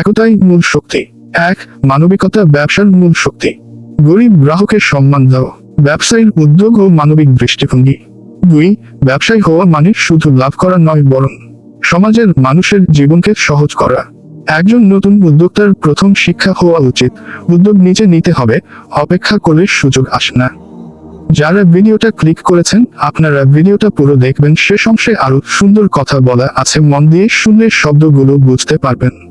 একতাই মূল শক্তি। এক, মানবিকতা ব্যবসার মূল শক্তি। গরিব গ্রাহকের সম্মান দাও। ব্যবসায়ীর উদ্যোগ ও মানবিক দৃষ্টিভঙ্গি। দুই, ব্যবসায়ী হওয়া মানে শুধু লাভ করা নয় বরং সমাজের মানুষের জীবনকে সহজ করা। একজন নতুন উদ্যোক্তার প্রথম শিক্ষা হওয়া উচিত। উদ্যোগ নিজে নিতে হবে, অপেক্ষা করলে সুযোগ আসে না। যারা ভিডিওটা ক্লিক করেছেন, আপনারা ভিডিওটা পুরো দেখবেন। শেষ অংশে আরও সুন্দর কথা বলা আছে। মন দিয়ে শুনলে শব্দগুলো বুঝতে পারবেন।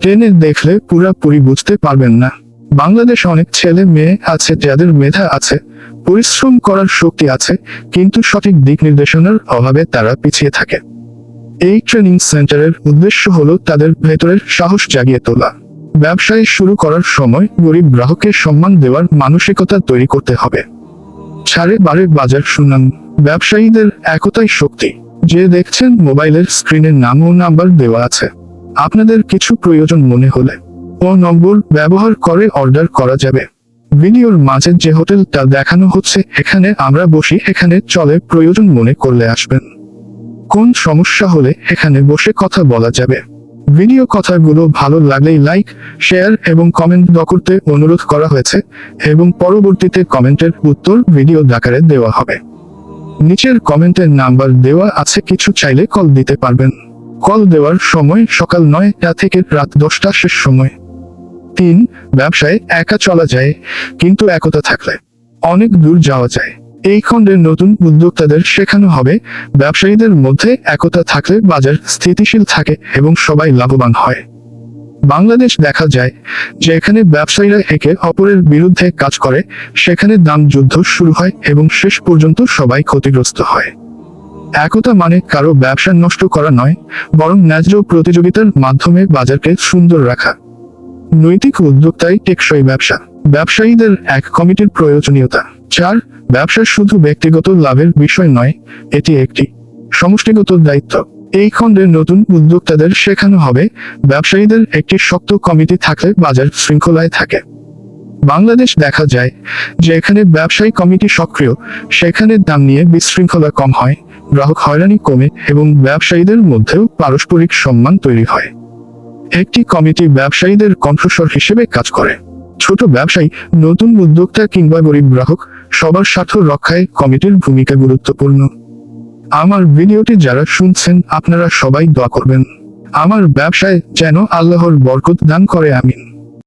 ট্রেনে দেখলে পুরাপুরি বুঝতে পারবেন না। বাংলাদেশ অনেক ছেলে মেয়ে আছে, যাদের মেধা আছে, পরিশ্রম করার শক্তি আছে, কিন্তু সঠিক দিক নির্দেশনার অভাবে তারা পিছিয়ে থাকে। এই ট্রেনিং সেন্টারের উদ্দেশ্য হলো তাদের ভেতরের সাহস জাগিয়ে তোলা। ব্যবসায় শুরু করার সময় গরিব গ্রাহকের সম্মান দেওয়ার মানসিকতা তৈরি করতে হবে। ছাড়ে বারে বাজার শুনান ব্যবসায়ীদের একতাই শক্তি। যে দেখছেন মোবাইলের স্ক্রিনের নাম ও নাম্বার দেওয়া আছে। আপনাদের কিছু প্রয়োজন মনে হলে ও নম্বর ব্যবহার করে অর্ডার করা যাবে। ভিডিওর মাঝে যে হোটেলটা দেখানো হচ্ছে, এখানে আমরা বসি, এখানে চলে প্রয়োজন মনে করলে আসবেন। কোন সমস্যা হলে এখানে বসে কথা বলা যাবে। ভিডিও কথাগুলো ভালো লাগলেই লাইক, শেয়ার এবং কমেন্ট দ করতে অনুরোধ করা হয়েছে এবং পরবর্তীতে কমেন্টের উত্তর ভিডিও আকারে দেওয়া হবে। নিচের কমেন্টের নাম্বার দেওয়া আছে, কিছু চাইলে কল দিতে পারবেন। কল দেওয়ার সময় সকাল নয়টা থেকে রাত দশটা শেষ সময়। তিন, ব্যবসায় একা চলা যায়, কিন্তু একতা থাকলে। অনেক দূর যাওয়া যায়। এই খণ্ডের নতুন উদ্যোক্তাদের শেখানো হবে, ব্যবসায়ীদের মধ্যে একতা থাকলে বাজার স্থিতিশীল থাকে এবং সবাই লাভবান হয়। বাংলাদেশ দেখা যায় যে এখানে ব্যবসায়ীরা একে অপরের বিরুদ্ধে কাজ করে, সেখানে দাম যুদ্ধ শুরু হয় এবং শেষ পর্যন্ত সবাই ক্ষতিগ্রস্ত হয়। একতা মানে কারও ব্যবসা নষ্ট করা নয়, বরং ন্যায্য প্রতিযোগিতার মাধ্যমে বাজারকে সুন্দর রাখা। নৈতিক উদ্যোক্তাই টেকসই ব্যবসা। ব্যবসায়ীদের এক কমিটির প্রয়োজনীয়তা। চার, ব্যবসা শুধু ব্যক্তিগত লাভের বিষয় নয়, এটি একটি সমষ্টিগত দায়িত্ব। এই খণ্ডের নতুন উদ্যোক্তাদের শেখানো হবে, ব্যবসায়ীদের একটি শক্ত কমিটি থাকলে বাজার শৃঙ্খলায় থাকে। বাংলাদেশ দেখা যায় যে এখানে ব্যবসায়ী কমিটি সক্রিয়, সেখানে দাম নিয়ে বিশৃঙ্খলা কম হয়। গ্রাহক হয়রানি কমে এবং ব্যবসায়ীদের মধ্যেও পারস্পরিক সম্মান তৈরি হয়। একটি কমিটি ব্যবসায়ীদের কণ্ঠস্বর হিসেবে কাজ করে। ছোট ব্যবসায়ী, নতুন উদ্যোক্তা কিংবা গরিব গ্রাহক সবার স্বার্থ রক্ষায় কমিটির ভূমিকা গুরুত্বপূর্ণ। আমার ভিডিওটি যারা শুনছেন, আপনারা সবাই দোয়া করবেন। আমার ব্যবসায় যেন আল্লাহর বরকত দান করে, আমিন।